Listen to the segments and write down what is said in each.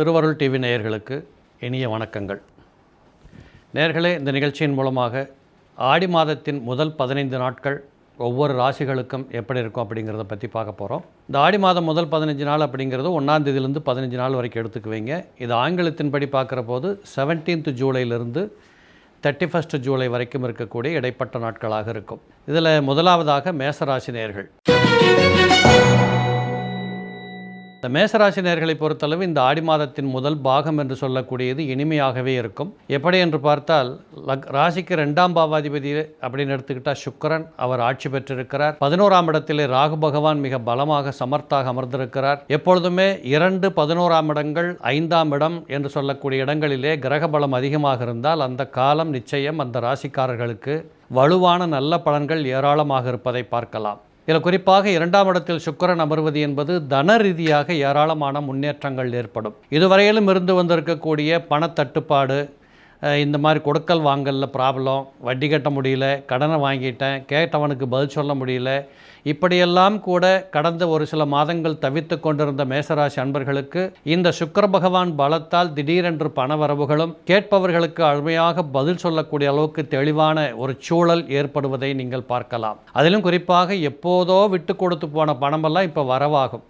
திருவருள் டிவி நேயர்களுக்கு இனிய வணக்கங்கள். நேர்களே இந்த நிகழ்ச்சியின் மூலமாக ஆடி மாதத்தின் முதல் பதினைந்து நாட்கள் ஒவ்வொரு ராசிகளுக்கும் எப்படி இருக்கும் அப்படிங்கிறத பற்றி பார்க்க போகிறோம் இந்த ஆடி மாதம் முதல் பதினஞ்சு நாள் அப்படிங்கிறது ஒன்றாந்தேதியிலேருந்து பதினஞ்சு நாள் வரைக்கும் எடுத்துக்குவீங்க. இது ஆங்கிலத்தின்படி பார்க்குற போது செவன்டீன்த் ஜூலையிலிருந்து தேர்ட்டி ஃபஸ்ட் ஜூலை வரைக்கும் இருக்கக்கூடிய இடைப்பட்ட நாட்களாக இருக்கும். இதில் முதலாவதாக மேசராசி நேயர்கள். இந்த மேசராசி நேர்களை பொறுத்தளவு இந்த ஆடி மாதத்தின் முதல் பாகம் என்று சொல்லக்கூடியது இனிமையாகவே இருக்கும். எப்படி என்று பார்த்தால் லக் ராசிக்கு ரெண்டாம் பாவாதிபதி அப்படின்னு எடுத்துக்கிட்டால் சுக்கரன் அவர் ஆட்சி பெற்றிருக்கிறார். பதினோராம் இடத்திலே ராகு பகவான் மிக பலமாக சமர்த்தாக அமர்ந்திருக்கிறார். எப்பொழுதுமே இரண்டு பதினோராம் இடங்கள் ஐந்தாம் இடம் என்று சொல்லக்கூடிய இடங்களிலே கிரக பலம் அதிகமாக இருந்தால் அந்த காலம் நிச்சயம் அந்த ராசிக்காரர்களுக்கு வலுவான நல்ல பலன்கள் ஏராளமாக இருப்பதை பார்க்கலாம். இதில் குறிப்பாக இரண்டாம் இடத்தில் சுக்கரன் அமர்வது என்பது தன ரீதியாக ஏராளமான முன்னேற்றங்கள் ஏற்படும். இதுவரையிலும் இருந்து வந்திருக்கக்கூடிய பணத்தட்டுப்பாடு இந்த மாதிரி கொடுக்கல் வாங்கலில் ப்ராப்ளம் வட்டி கட்ட முடியல கடனை வாங்கிட்டேன் கேட்டவனுக்கு பதில் சொல்ல முடியல இப்படியெல்லாம் கூட கடந்த ஒரு சில மாதங்கள் தவித்து கொண்டிருந்த மேசராசி அன்பர்களுக்கு இந்த சுக்கர பகவான் பலத்தால் திடீரென்று பணவரவுகளும் கேட்பவர்களுக்கு அருமையாக பதில் சொல்லக்கூடிய அளவுக்கு தெளிவான ஒரு சூழல் ஏற்படுவதை நீங்கள் பார்க்கலாம். அதிலும் குறிப்பாக எப்போதோ விட்டு கொடுத்து போன பணமெல்லாம் இப்போ வரவாகும்.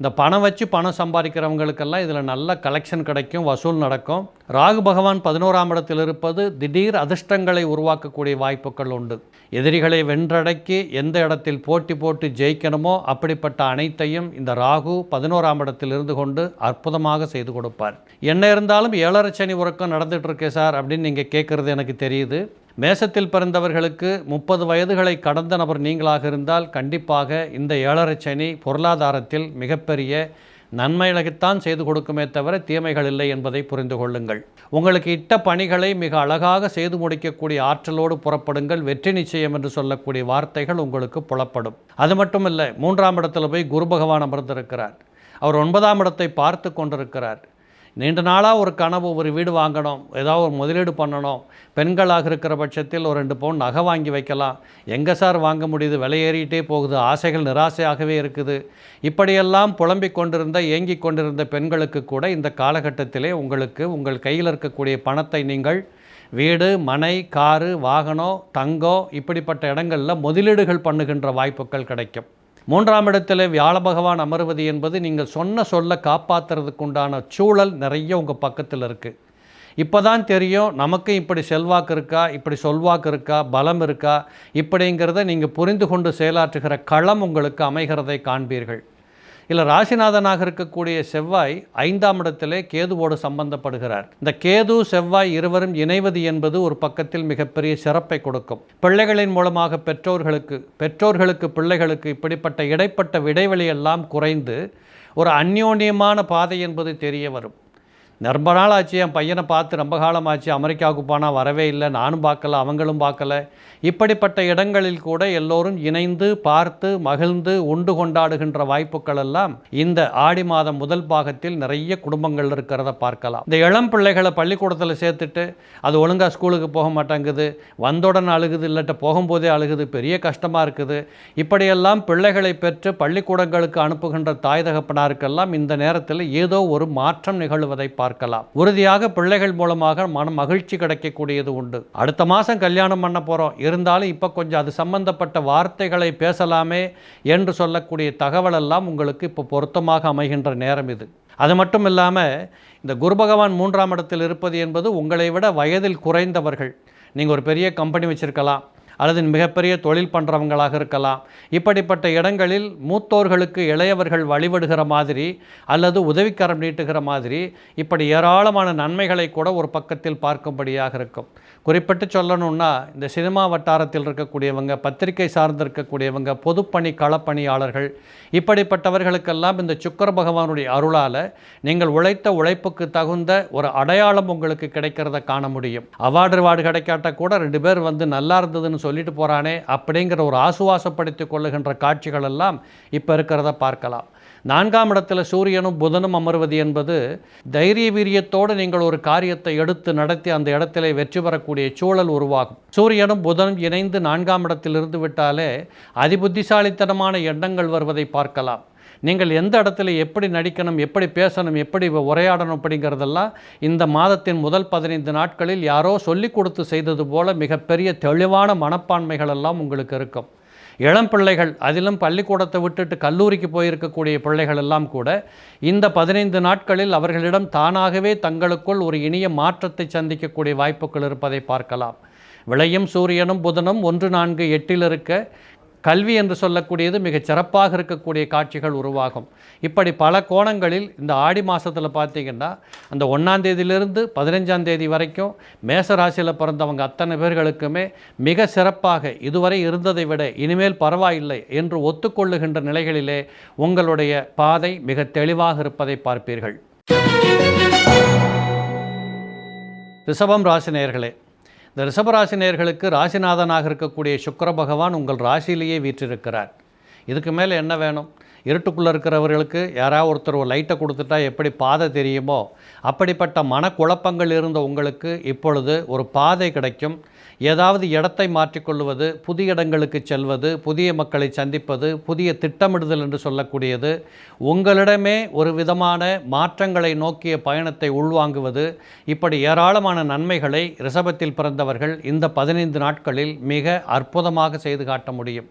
இந்த பணம் வச்சு பணம் சம்பாதிக்கிறவங்களுக்கெல்லாம் இதில் நல்ல கலெக்ஷன் கிடைக்கும் வசூல் நடக்கும். ராகு பகவான் பதினோராம் இடத்தில் இருப்பது திடீர் அதிர்ஷ்டங்களை உருவாக்கக்கூடிய வாய்ப்புகள் உண்டு. எதிரிகளை வென்றடக்கி எந்த இடத்தில் போட்டி போட்டு ஜெயிக்கணுமோ அப்படிப்பட்ட அனைத்தையும் இந்த ராகு பதினோராம் இடத்தில் இருந்து கொண்டு அற்புதமாக செய்து கொடுப்பார். என்ன இருந்தாலும் ஏழரை சனி உறக்கம் நடந்துகிட்ருக்கேன் சார் அப்படின்னு நீங்கள் கேட்குறது எனக்கு தெரியுது. மேசத்தில் பிறந்தவர்களுக்கு முப்பது வயதுகளை கடந்த நபர் நீங்களாக இருந்தால் கண்டிப்பாக இந்த ஏழரை சனி பொருளாதாரத்தில் மிகப்பெரிய நன்மைகளைத்தான் செய்து கொடுக்குமே தவிர தீமைகள் இல்லை என்பதை புரிந்து கொள்ளுங்கள். உங்களுக்கு இட்ட பணிகளை மிக அழகாக செய்து முடிக்கக்கூடிய ஆற்றலோடு புறப்படுங்கள். வெற்றி நிச்சயம் என்று சொல்லக்கூடிய வார்த்தைகள் உங்களுக்கு புலப்படும். அது மட்டுமல்ல மூன்றாம் இடத்துல போய் குரு பகவான் அமர்ந்திருக்கிறார். அவர் ஒன்பதாம் இடத்தை பார்த்து கொண்டிருக்கிறார். நீண்ட நாளாக ஒரு கனவு ஒரு வீடு வாங்கணும் ஏதாவது ஒரு முதலீடு பண்ணணும். பெண்களாக இருக்கிற பட்சத்தில் ஒரு ரெண்டு பவுன் நகை வாங்கி வைக்கலாம். எங்கே சார் வாங்க முடியுது? விலையேறிட்டே போகுது. ஆசைகள் நிராசையாகவே இருக்குது. இப்படியெல்லாம் புலம்பிக் கொண்டிருந்த ஏங்கிக் கொண்டிருந்த பெண்களுக்கு கூட இந்த காலகட்டத்திலே உங்களுக்கு உங்கள் கையில் இருக்கக்கூடிய பணத்தை நீங்கள் வீடு மனை காரு வாகனம் தங்கம் இப்படிப்பட்ட இடங்களில் முதலீடுகள் பண்ணுகின்ற வாய்ப்புகள் கிடைக்கும். மூன்றாம் இடத்துல வியாழ பகவான் அமர்வது என்பது நீங்கள் சொன்ன சொல்ல காப்பாற்றுறதுக்கு உண்டான சூழல் நிறைய உங்கள் பக்கத்தில் இருக்குது இப்போ தான் தெரியும் நமக்கு இப்படி செல்வாக்கு இருக்கா இப்படி சொல்வாக்கு இருக்கா பலம் இருக்கா இப்படிங்கிறத நீங்கள் புரிந்து கொண்டு செயலாற்றுகிற களம் உங்களுக்கு அமைகிறதை காண்பீர்கள். இல்லை ராசிநாதனாக இருக்கக்கூடிய செவ்வாய் ஐந்தாம் இடத்திலே கேதுவோடு சம்பந்தப்படுகிறார். இந்த கேது செவ்வாய் இருவரும் இணைவது என்பது ஒரு பக்கத்தில் மிகப்பெரிய சிறப்பை கொடுக்கும். பிள்ளைகளின் மூலமாக பெற்றோர்களுக்கு பெற்றோர்களுக்கு பிள்ளைகளுக்கு இப்படிப்பட்ட இடைப்பட்ட இடைவெளி எல்லாம் குறைந்து ஒரு அந்யோன்யமான பாதை என்பது தெரிய வரும். ரொம்ப நாள் ஆச்சு என் பையனை பார்த்து ரொம்ப காலம் ஆச்சு அமெரிக்காவுக்கு போனால் வரவே இல்லை நானும் பார்க்கல அவங்களும் பார்க்கல. இப்படிப்பட்ட இடங்களில் கூட எல்லோரும் இணைந்து பார்த்து மகிழ்ந்து உண்டு கொண்டாடுகின்ற வாய்ப்புகள் எல்லாம் இந்த ஆடி மாதம் முதல் பாகத்தில் நிறைய குடும்பங்கள் இருக்கிறத பார்க்கலாம். இந்த இளம் பிள்ளைகளை பள்ளிக்கூடத்தில் சேர்த்துட்டு அது ஒழுங்காக ஸ்கூலுக்கு போக மாட்டேங்குது வந்தவுடன் அழுகுது இல்லாட்ட போகும்போதே அழுகுது பெரிய கஷ்டமாக இருக்குது. இப்படியெல்லாம் பிள்ளைகளை பெற்று பள்ளிக்கூடங்களுக்கு அனுப்புகின்ற தாய் தகப்பனாருக்கெல்லாம் இந்த நேரத்தில் ஏதோ ஒரு மாற்றம் நிகழ்வதை பார்க்கலாம். உறுதியாக பிள்ளைகள் மூலமாக மன மகிழ்ச்சி கிடைக்கக்கூடியது உண்டு. அடுத்த மாதம் கல்யாணம் பண்ண போகிறோம் இருந்தாலும் இப்போ கொஞ்சம் அது சம்பந்தப்பட்ட வார்த்தைகளை பேசலாமே என்று சொல்லக்கூடிய தகவல் எல்லாம் உங்களுக்கு இப்போ பொருத்தமாக அமைகின்ற நேரம் இது. அது மட்டும் இல்லாமல் இந்த குரு பகவான் மூன்றாம் இடத்தில் இருப்பது என்பது உங்களை விட வயதில் குறைந்தவர்கள். நீங்கள் ஒரு பெரிய கம்பெனி வச்சுருக்கலாம். அல்லது மிகப்பெரிய தொழில் பண்ணுறவங்களாக இருக்கலாம். இப்படிப்பட்ட இடங்களில் மூத்தோர்களுக்கு இளையவர்கள் வழிபடுகிற மாதிரி அல்லது உதவிக்கரம் நீட்டுகிற மாதிரி இப்படி ஏராளமான நன்மைகளை கூட ஒரு பக்கத்தில் பார்க்கும்படியாக இருக்கும். குறிப்பிட்டு சொல்லணும்னா இந்த சினிமா வட்டாரத்தில் இருக்கக்கூடியவங்க பத்திரிகை சார்ந்திருக்கக்கூடியவங்க பொதுப்பணி களப்பணியாளர்கள் இப்படிப்பட்டவர்களுக்கெல்லாம் இந்த சுக்கர பகவானுடைய அருளால் நீங்கள் உழைத்த உழைப்புக்கு தகுந்த ஒரு அடையாளம் உங்களுக்கு கிடைக்கிறத காண முடியும். அவார்டு வார்டு கிடைக்காட்ட கூட ரெண்டு பேர் வந்து நல்லா இருந்ததுன்னு சொல்லிட்டு போகிறானே அப்படிங்கிற ஒரு ஆசுவாசப்படுத்தி கொள்ளுகின்ற காட்சிகள் எல்லாம் இப்போ இருக்கிறத பார்க்கலாம். நான்காம் இடத்துல சூரியனும் புதனும் அமர்வது என்பது தைரிய வீரியத்தோடு நீங்கள் ஒரு காரியத்தை எடுத்து நடத்தி அந்த இடத்திலே வெற்றி பெறக்கூடிய சூழல் உருவாகும். சூரியனும் புதனும் இணைந்து நான்காம் இடத்தில் இருந்து விட்டாலே அதிபுத்திசாலித்தனமான எண்ணங்கள் வருவதை பார்க்கலாம். நீங்கள் எந்த இடத்துல எப்படி நடிக்கணும் எப்படி பேசணும் எப்படி உரையாடணும் அப்படிங்கிறதெல்லாம் இந்த மாதத்தின் முதல் பதினைந்து நாட்களில் யாரோ சொல்லிக் கொடுத்து செய்தது போல மிகப்பெரிய தெளிவான மனப்பான்மைகள் எல்லாம் உங்களுக்கு இருக்கும். இளம் பிள்ளைகள் அதிலும் பள்ளிக்கூடத்தை விட்டுட்டு கல்லூரிக்கு போயிருக்கக்கூடிய பிள்ளைகள் எல்லாம் கூட இந்த பதினைந்து நாட்களில் அவர்களிடம் தானாகவே தங்களுக்குள் ஒரு இனிய மாற்றத்தை சந்திக்கக்கூடிய வாய்ப்புகள் இருப்பதை பார்க்கலாம். விளையும் சூரியனும் புதனும் ஒன்று நான்கு எட்டில் இருக்க கல்வி என்று சொல்லக்கூடியது மிகச் சிறப்பாக இருக்கக்கூடிய காட்சிகள் உருவாகும். இப்படி பல கோணங்களில் இந்த ஆடி மாதத்தில் பார்த்தீங்கன்னா அந்த ஒன்றாம் தேதியிலிருந்து பதினஞ்சாம் தேதி வரைக்கும் மேச ராசியில் பிறந்தவங்க அத்தனை பேர்களுக்குமே மிக சிறப்பாக இதுவரை இருந்ததை விட இனிமேல் பரவாயில்லை என்று ஒத்துக்கொள்ளுகின்ற நிலைகளிலே உங்களுடைய பாதை மிக தெளிவாக இருப்பதை பார்ப்பீர்கள். ரிஷபம் ராசினியர்களே இந்த ரிஷபராசி நேர்களுக்கு ராசிநாதனாக இருக்கக்கூடிய சுக்கர பகவான் உங்கள் ராசியிலேயே வீற்றிருக்கிறார். இதுக்கு மேலே என்ன வேணும்? இருட்டுக்குள்ளே இருக்கிறவர்களுக்கு யாராவது ஒருத்தர் ஒரு லைட்டை கொடுத்துட்டா எப்படி பாதை தெரியுமோ? அப்படிப்பட்ட மனக்குழப்பங்கள் இருந்த உங்களுக்கு இப்பொழுது ஒரு பாதை கிடைக்கும். ஏதாவது இடத்தை மாற்றிக்கொள்வது புதிய இடங்களுக்கு செல்வது புதிய மக்களை சந்திப்பது புதிய திட்டமிடுதல் என்று சொல்லக்கூடியது உங்களிடமே ஒரு விதமான மாற்றங்களை நோக்கிய பயணத்தை உள்வாங்குவது இப்படி ஏராளமான நன்மைகளை ரிஷபத்தில் பிறந்தவர்கள் இந்த பதினைந்து நாட்களில் மிக அற்புதமாக செய்து காட்ட முடியும்.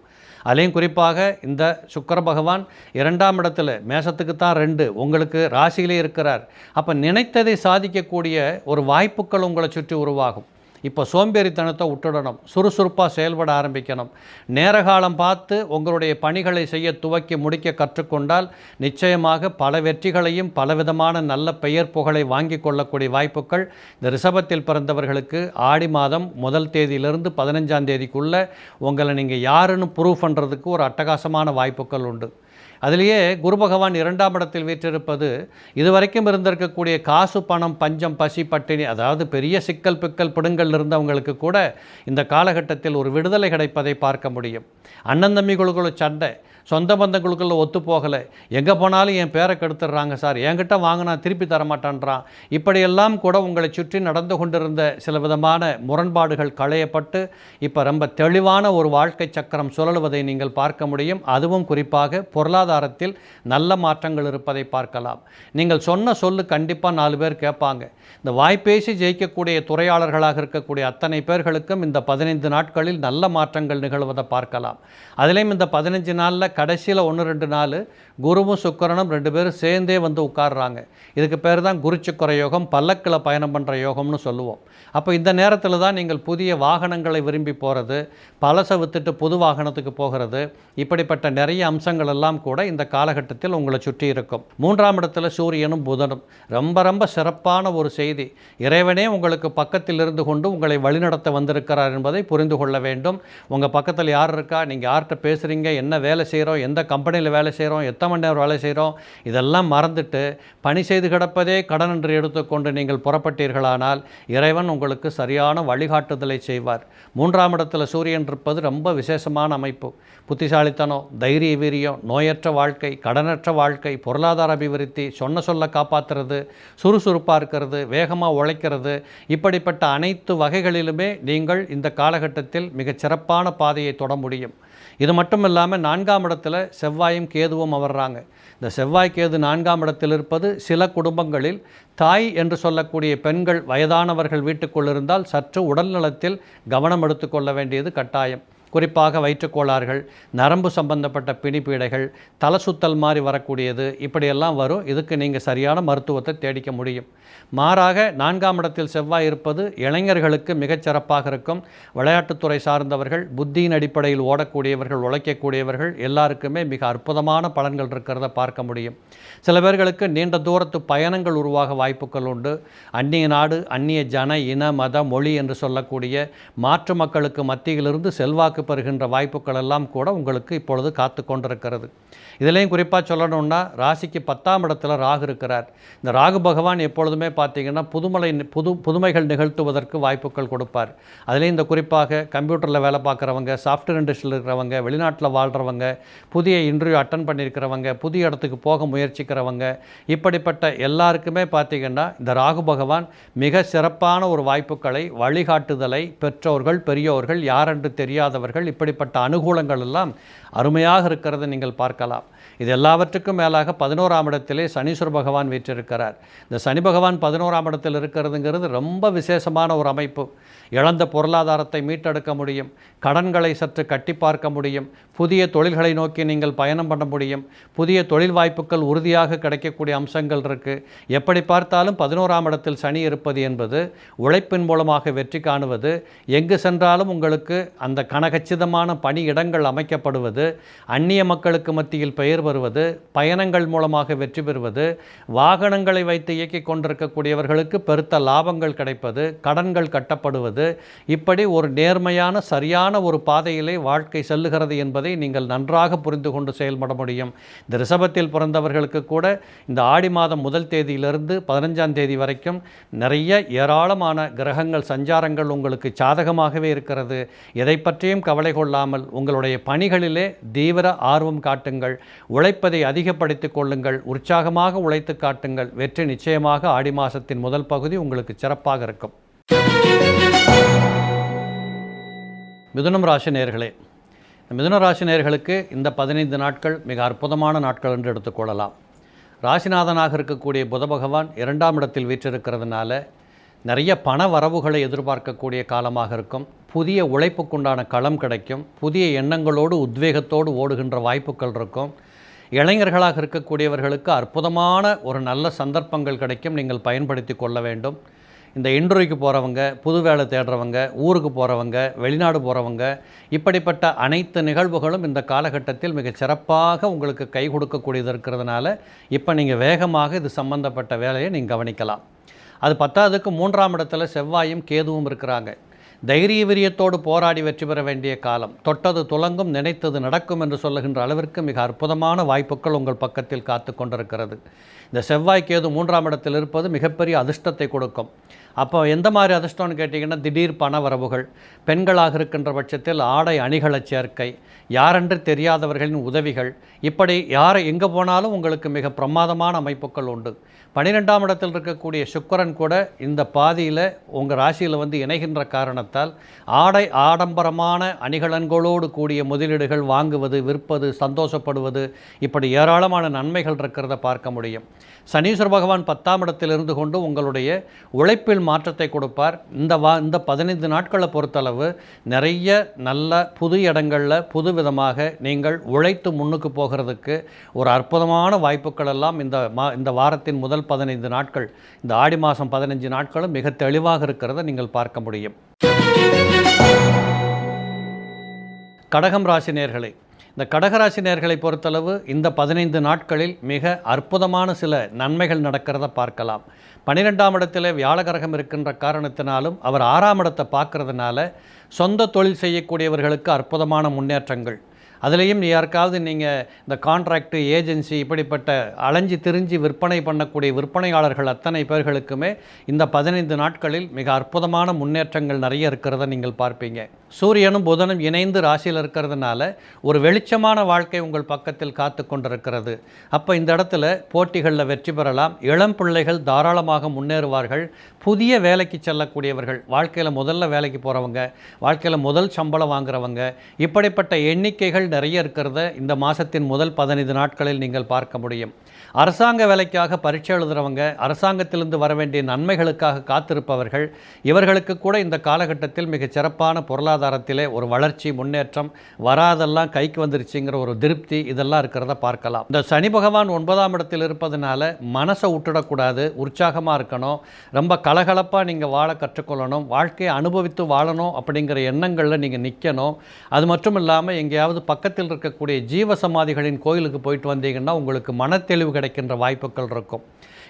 அதுலேயும் குறிப்பாக இந்த சுக்கர பகவான் இரண்டாம் இடத்துல மேசத்துக்கு தான் ரெண்டு உங்களுக்கு ராசியிலே இருக்கிறார். அப்போ நினைத்ததை சாதிக்கக்கூடிய ஒரு வாய்ப்புகள் உங்களை சுற்றி உருவாகும். இப்போ சோம்பேறித்தனத்தை விட்டுடணும் சுறுசுறுப்பாக செயல்பட ஆரம்பிக்கணும். நேரகாலம் பார்த்து உங்களுடைய பணிகளை செய்ய துவக்கி முடிக்க கற்றுக்கொண்டால் நிச்சயமாக பல வெற்றிகளையும் பலவிதமான நல்ல பெயர் புகழை வாங்கி கொள்ளக்கூடிய வாய்ப்புகள் இந்த ரிஷபத்தில் பிறந்தவர்களுக்கு ஆடி மாதம் முதல் தேதியிலிருந்து பதினஞ்சாம் தேதிக்குள்ளே உங்களை நீங்கள் யாருன்னு ப்ரூவ் பண்ணுறதுக்கு ஒரு அட்டகாசமான வாய்ப்புகள் உண்டு. அதிலேயே குரு பகவான் இரண்டாம் இடத்தில் வீற்றிருப்பது இதுவரைக்கும் இருந்திருக்கக்கூடிய காசு பணம் பஞ்சம் பசி பட்டினி அதாவது பெரிய சிக்கல் பிக்கல் பிடுங்கல் இருந்தவங்களுக்கு கூட இந்த காலகட்டத்தில் ஒரு விடுதலை கிடைப்பதை பார்க்க முடியும். அண்ணன் தம்பிகளுக்குள்ள சண்டை. சொந்த பந்தங்களுக்குள்ளே ஒத்து போகலை. எங்கே போனாலும் என் பேரை கெடுத்துடுறாங்க சார். என்கிட்ட வாங்கினா திருப்பி தர மாட்டேன்றான் இப்படியெல்லாம் கூட உங்களை சுற்றி நடந்து கொண்டிருந்த சில விதமான முரண்பாடுகள் களையப்பட்டு இப்போ ரொம்ப தெளிவான ஒரு வாழ்க்கை சக்கரம் சுழலுவதை நீங்கள் பார்க்க முடியும். அதுவும் குறிப்பாக பொருளாதாரத்தில் நல்ல மாற்றங்கள் இருப்பதை பார்க்கலாம். நீங்கள் சொன்ன சொல்லு கண்டிப்பாக நாலு பேர் கேட்பாங்க. இந்த வாய்ப்பேசி ஜெயிக்கக்கூடிய துறையாளர்களாக இருக்கக்கூடிய அத்தனை பேர்களுக்கும் இந்த பதினைந்து நாட்களில் நல்ல மாற்றங்கள் நிகழ்வதை பார்க்கலாம். அதிலையும் இந்த பதினஞ்சு நாளில் கடைசியில் ஒன்று ரெண்டு நாள் குருவும் சுக்கரனும் ரெண்டு பேரும் சேர்ந்தே வந்து உட்கார்றாங்க. இதுக்கு பேர் தான் குருச்சுக்கர யோகம் பல்லக்கில் பயணம் பண்ணுற யோகம்னு சொல்லுவோம். அப்போ இந்த நேரத்தில் தான் நீங்கள் புதிய வாகனங்களை விரும்பி போகிறது பழசை வித்துட்டு புது வாகனத்துக்கு போகிறது இப்படிப்பட்ட நிறைய அம்சங்கள் எல்லாம் கூட இந்த காலகட்டத்தில் உங்களை சுற்றி இருக்கும். மூன்றாம் இடத்துல சூரியனும் புதனும். ரொம்ப ரொம்ப சிறப்பான ஒரு செய்தி. இறைவனே உங்களுக்கு பக்கத்தில் இருந்து கொண்டு உங்களை வழிநடத்த வந்திருக்கிறார் என்பதை புரிந்து கொள்ள வேண்டும். உங்கள் பக்கத்தில் யார் இருக்கா? நீங்கள் யார்கிட்ட பேசுகிறீங்க என்ன வேலை செய்கிறோம் எந்த கம்பெனியில் வேலை செய்கிறோம் எத்தனை மணி நேரம் வேலை செய்கிறோம். இதெல்லாம் மறந்துட்டு பணி செய்து கிடப்பதே கடன் என்று எடுத்துக்கொண்டு நீங்கள் புறப்பட்டீர்களானால் இறைவன் உங்களுக்கு சரியான வழிகாட்டுதலை செய்வார். மூன்றாம் இடத்துல சூரியன் இருப்பது ரொம்ப விசேஷமான அமைப்பு. புத்திசாலித்தனம் தைரிய வீரியம் நோயற்ற வாழ்க்கை கடனற்ற வாழ்க்கை பொருளாதார அபிவிருத்தி சொன்ன சொல்ல காப்பாற்றுறது சுறுசுறுப்பாக இருக்கிறது வேகமாக உழைக்கிறது. இப்படிப்பட்ட அனைத்து வகைகளிலுமே நீங்கள் இந்த காலகட்டத்தில் மிகச் சிறப்பான பாதையை தொட முடியும். இது மட்டும் இல்லாமல் நான்காம் இடத்துல செவ்வாயும் கேதுவும் அமர்றாங்க. இந்த செவ்வாய் கேது நான்காம் இடத்தில் இருப்பது சில குடும்பங்களில் தாய் என்று சொல்லக்கூடிய பெண்கள் வயதானவர்கள் வீட்டுக்குள் இருந்தால் சற்று உடல்நலத்தில் கவனம் எடுத்துக்கொள்ள வேண்டியது கட்டாயம். குறிப்பாக வயிற்றுக்கோளாறுகள் நரம்பு சம்பந்தப்பட்ட பிணிப்பீடைகள் தலை சுத்தல் மாதிரி வரக்கூடியது இப்படியெல்லாம் வரும். இதுக்கு நீங்கள் சரியான மருத்துவத்தை தேடிக்க முடியும். மாறாக நான்காம் இடத்தில் செவ்வாய் இருப்பது இளைஞர்களுக்கு மிகச்சிறப்பாக இருக்கும். விளையாட்டுத்துறை சார்ந்தவர்கள் புத்தியின் அடிப்படையில் ஓடக்கூடியவர்கள் உழைக்கக்கூடியவர்கள் எல்லாருக்குமே மிக அற்புதமான பலன்கள் இருக்கிறத பார்க்க முடியும். சில பேர்களுக்கு நீண்ட தூரத்து பயணங்கள் உருவாக வாய்ப்புகள் உண்டு. அந்நிய நாடு அந்நிய ஜன இன மத மொழி என்று சொல்லக்கூடிய மாற்று மக்களுக்கு மத்தியிலிருந்து செல்வாக்கு பெறுகின்ற வாய்ப்புகள் எல்லாம் கூட உங்களுக்கு இப்பொழுது காத்து கொண்டிருக்கிறது இதுலேயும் குறிப்பாக சொல்லணும்னா ராசிக்கு பத்தாம் இடத்துல ராகு இருக்கிறார். இந்த ராகு பகவான் எப்பொழுதுமே பார்த்தீங்கன்னா புதுமலை புது புதுமைகள் நிகழ்த்துவதற்கு வாய்ப்புகள் கொடுப்பார். அதுலேயும் இந்த குறிப்பாக கம்ப்யூட்டரில் வேலை பார்க்குறவங்க சாஃப்ட்வேர் இண்டஸ்ட்ரியில் இருக்கிறவங்க வெளிநாட்டில் வாழ்கிறவங்க புதிய இன்டர்வியூ அட்டன் பண்ணியிருக்கிறவங்க புதிய இடத்துக்கு போக முயற்சிக்கிறவங்க இப்படிப்பட்ட எல்லாருக்குமே பார்த்தீங்கன்னா இந்த ராகு பகவான் மிக சிறப்பான ஒரு வாய்ப்புகளை வழிகாட்டுதலை பெற்றோர்கள் பெரியோர்கள் யாரென்று தெரியாதவர்கள் இப்படிப்பட்ட அனுகூலங்கள் எல்லாம் அருமையாக இருக்கிறத நீங்கள் பார்க்கலாம். இது எல்லாவற்றுக்கும் மேலாக பதினோராம் இடத்திலே சனீஸ்வர பகவான் வீற்றிருக்கிறார். இந்த சனி பகவான் பதினோராம் இடத்தில் இருக்கிறதுங்கிறது ரொம்ப விசேஷமான ஒரு அமைப்பு. இழந்த பொருளாதாரத்தை மீட்டெடுக்க முடியும். கடன்களை சற்று கட்டி பார்க்க முடியும். புதிய தொழில்களை நோக்கி நீங்கள் பயணம் பண்ண முடியும். புதிய தொழில் வாய்ப்புகள் உறுதியாக கிடைக்கக்கூடிய அம்சங்கள் இருக்குது எப்படி பார்த்தாலும் பதினோராம் இடத்தில் சனி இருப்பது என்பது உழைப்பின் மூலமாக வெற்றி காணுவது எங்கு சென்றாலும் உங்களுக்கு அந்த கனகச்சிதமான பணி இடங்கள் அமைக்கப்படுவது அந்நிய மக்களுக்கு மத்தியில் பெயர் வருவது பயணங்கள் மூலமாக வெற்றி பெறுவது வாகனங்களை வைத்து இயக்கிக் கொண்டிருக்கக்கூடியவர்களுக்கு பெருத்த லாபங்கள் கிடைப்பது கடன்கள் கட்டப்படுவது இப்படி ஒரு நேர்மையான சரியான ஒரு பாதையிலே வாழ்க்கை செல்லுகிறது என்பதை நீங்கள் நன்றாக புரிந்து கொண்டு செயல்பட முடியும். இந்த ரிஷபத்தில் பிறந்தவர்களுக்கு கூட இந்த ஆடி மாதம் முதல் தேதியிலிருந்து பதினஞ்சாம் தேதி வரைக்கும் நிறைய ஏராளமான கிரகங்கள் சஞ்சாரங்கள் உங்களுக்கு சாதகமாகவே இருக்கிறது. எதை பற்றியும் கவலை கொள்ளாமல் உங்களுடைய பணிகளிலே தீவிர ஆர்வம் காட்டுங்கள். உழைப்பதை அதிகப்படுத்திக் கொள்ளுங்கள் உற்சாகமாக உழைத்து காட்டுங்கள். வெற்றி நிச்சயமாக ஆடி மாதத்தின் முதல் பகுதி உங்களுக்கு சிறப்பாக இருக்கும். மிதுனம் ராசி நேர்களே மிதுன ராசி நேர்களுக்கு இந்த பதினைந்து நாட்கள் மிக அற்புதமான நாட்கள் என்று எடுத்துக்கொள்ளலாம் ராசிநாதனாக இருக்கக்கூடிய புத பகவான் இரண்டாம் இடத்தில் வீற்றிருக்கிறதுனால நிறைய பண வரவுகளை எதிர்பார்க்கக்கூடிய காலமாக இருக்கும். புதிய உழைப்புக்குண்டான களம் கிடைக்கும். புதிய எண்ணங்களோடு உத்வேகத்தோடு ஓடுகின்ற வாய்ப்புகள் இருக்கும். இளைஞர்களாக இருக்கக்கூடியவர்களுக்கு அற்புதமான ஒரு நல்ல சந்தர்ப்பங்கள் கிடைக்கும். நீங்கள் பயன்படுத்தி கொள்ள வேண்டும். இந்த இன்டர்வியூக்கு போகிறவங்க புது வேலை தேடுறவங்க ஊருக்கு போகிறவங்க வெளிநாடு போகிறவங்க இப்படிப்பட்ட அனைத்து நிகழ்வுகளும் இந்த காலகட்டத்தில் மிகச் சிறப்பாக உங்களுக்கு கை கொடுக்கக்கூடியது இருக்கிறதுனால இப்போ நீங்கள் வேகமாக இது சம்பந்தப்பட்ட வேலையை நீங்கள் கவனிக்கலாம். அது பத்தாவதுக்கு மூன்றாம் இடத்துல செவ்வாயும் கேதுவும் இருக்கிறாங்க. தைரிய விரியத்தோடு போராடி வெற்றி பெற வேண்டிய காலம். தொட்டது துலங்கும் நினைத்தது நடக்கும் என்று சொல்லுகின்ற அளவிற்கு மிக அற்புதமான வாய்ப்புகள் உங்கள் பக்கத்தில் காத்து கொண்டிருக்கிறது. இந்த செவ்வாய்க்கேது மூன்றாம் இடத்தில் இருப்பது மிகப்பெரிய அதிர்ஷ்டத்தை கொடுக்கும். அப்போ எந்த மாதிரி அதிர்ஷ்டம்னு கேட்டிங்கன்னா திடீர் பண வரவுகள் பெண்களாக இருக்கின்ற பட்சத்தில் ஆடை அணிகளச் சேர்க்கை யாரென்று தெரியாதவர்களின் உதவிகள் இப்படி யாரை எங்கே போனாலும் உங்களுக்கு மிக பிரமாதமான அமைப்புகள் உண்டு. பன்னிரெண்டாம் இடத்தில் இருக்கக்கூடிய சுக்கரன் கூட இந்த பாதியில் உங்கள் ராசியில் வந்து இணைகின்ற காரணத்தால் ஆடை ஆடம்பரமான அணிகலன்களோடு கூடிய முதலீடுகள் வாங்குவது விற்பது சந்தோஷப்படுவது இப்படி ஏராளமான நன்மைகள் இருக்கிறத பார்க்க முடியும். சனீஸ்வர பகவான் பத்தாம் இடத்தில் இருந்து கொண்டு உங்களுடைய உழைப்பில் மாற்றத்தை கொடுப்பார். இந்த வா இந்த பதினைந்து நாட்களை பொறுத்தளவு நிறைய நல்ல புது இடங்களில் புது விதமாக நீங்கள் உழைத்து முன்னுக்கு போகிறதுக்கு ஒரு அற்புதமான வாய்ப்புகள் எல்லாம் இந்த மா இந்த வாரத்தின் முதல் பதினைந்து நாட்கள். இந்த ஆடி மாதம் பதினைஞ்சு நாட்களும் மிக தெளிவாக இருக்கிறத நீங்கள் பார்க்க முடியும். கடகம் ராசி நேர்களை இந்த கடகராசி நேர்களை பொறுத்தளவு இந்த பதினைந்து நாட்களில் மிக அற்புதமான சில நன்மைகள் நடக்கிறத பார்க்கலாம். பன்னிரெண்டாம் இடத்தில் வியாழகரகம் இருக்கின்ற காரணத்தினாலும் அவர் ஆறாம் இடத்தை பார்க்கறதுனால சொந்த தொழில் செய்யக்கூடியவர்களுக்கு அற்புதமான முன்னேற்றங்கள். அதுலேயும் யாருக்காவது நீங்கள் இந்த கான்ட்ராக்டு ஏஜென்சி இப்படிப்பட்ட அலைஞ்சி திரிஞ்சு விற்பனை பண்ணக்கூடிய விற்பனையாளர்கள் அத்தனை பேர்களுக்குமே இந்த பதினைந்து நாட்களில் மிக அற்புதமான முன்னேற்றங்கள் நிறைய இருக்கிறத நீங்கள் பார்ப்பீங்க. சூரியனும் புதனும் இணைந்து ராசியில் இருக்கிறதுனால ஒரு வெளிச்சமான வாழ்க்கை உங்கள் பக்கத்தில் காத்து கொண்டிருக்கிறது. அப்போ இந்த இடத்துல போட்டிகளில் வெற்றி பெறலாம். இளம் பிள்ளைகள் தாராளமாக முன்னேறுவார்கள். புதிய வேலைக்கு செல்லக்கூடியவர்கள் வாழ்க்கையில் முதல்ல வேலைக்கு போகிறவங்க வாழ்க்கையில் முதல் சம்பளம் வாங்குறவங்க இப்படிப்பட்ட எண்ணிக்கைகள் நிறைய இருக்கிறத இந்த மாதத்தின் முதல் பதினைந்து நாட்களில் நீங்கள் பார்க்க முடியும். அரசாங்க வேலைக்காக பரீட்சை எழுதுகிறவங்க அரசாங்கத்திலிருந்து வர வேண்டிய நன்மைகளுக்காக காத்திருப்பவர்கள் இவர்களுக்கு கூட இந்த காலகட்டத்தில் மிகச் சிறப்பான பொருளாதாரத்திலே ஒரு வளர்ச்சி முன்னேற்றம் வராதெல்லாம் கைக்கு வந்துருச்சுங்கிற ஒரு திருப்தி இதெல்லாம் இருக்கிறத பார்க்கலாம். இந்த சனி பகவான் ஒன்பதாம் இடத்தில் இருப்பதனால மனசை விட்டுடக்கூடாது உற்சாகமாக இருக்கணும் ரொம்ப கலகலப்பாக நீங்கள் வாழ கற்றுக்கொள்ளணும் வாழ்க்கையை அனுபவித்து வாழணும் அப்படிங்கிற எண்ணங்களில் நீங்கள் நிற்கணும் அது மட்டும் இல்லாமல் எங்கேயாவது பக்கத்தில் இருக்கக்கூடிய ஜீவ சமாதிகளின் கோயிலுக்கு போயிட்டு வந்தீங்கன்னா உங்களுக்கு மனத்தெளிவு கிடைக்கின்ற வாய்ப்புகள் இருக்கும்.